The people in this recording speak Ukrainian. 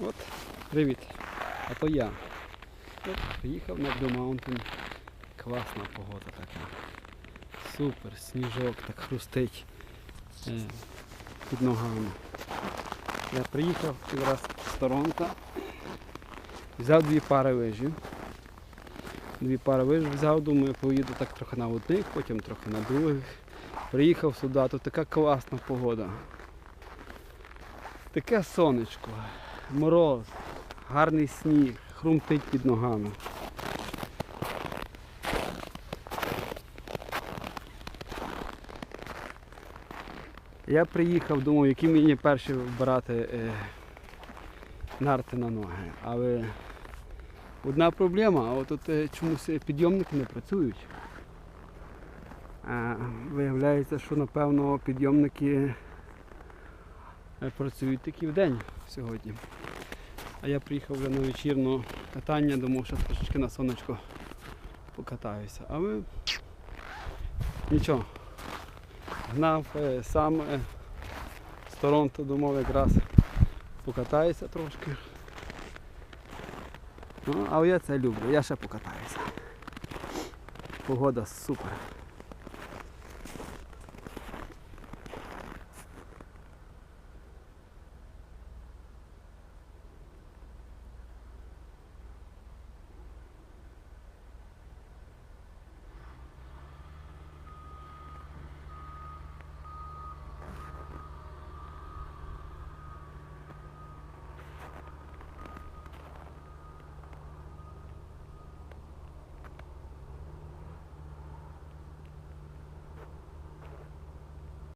От, привіт. А то я. От, приїхав на Blue Mountain. Класна погода така. Супер, сніжок так хрустить е, під ногами. Я приїхав якраз з Торонто. Взяв дві пари лижів. Дві пари лиж взяв, думаю, поїду так трохи на одних, потім трохи на других. Приїхав сюди, тут така класна погода. Таке сонечко, мороз, гарний сніг, хрумтить під ногами. Я приїхав, думав, які мені перші вибирати е, нарти на ноги. Але одна проблема, а тут е, чомусь е, підйомники не працюють. А, виявляється, що напевно підйомники е, працюють тільки в день сьогодні. А я приїхав вже на вечірне катання, думав, що трошечки на сонечко покатаюся. Але нічого. Гнав е, сам е, з Торонто, думав якраз покатаюся трошки. Ну, але я це люблю, я ще покатаюся. Погода супер.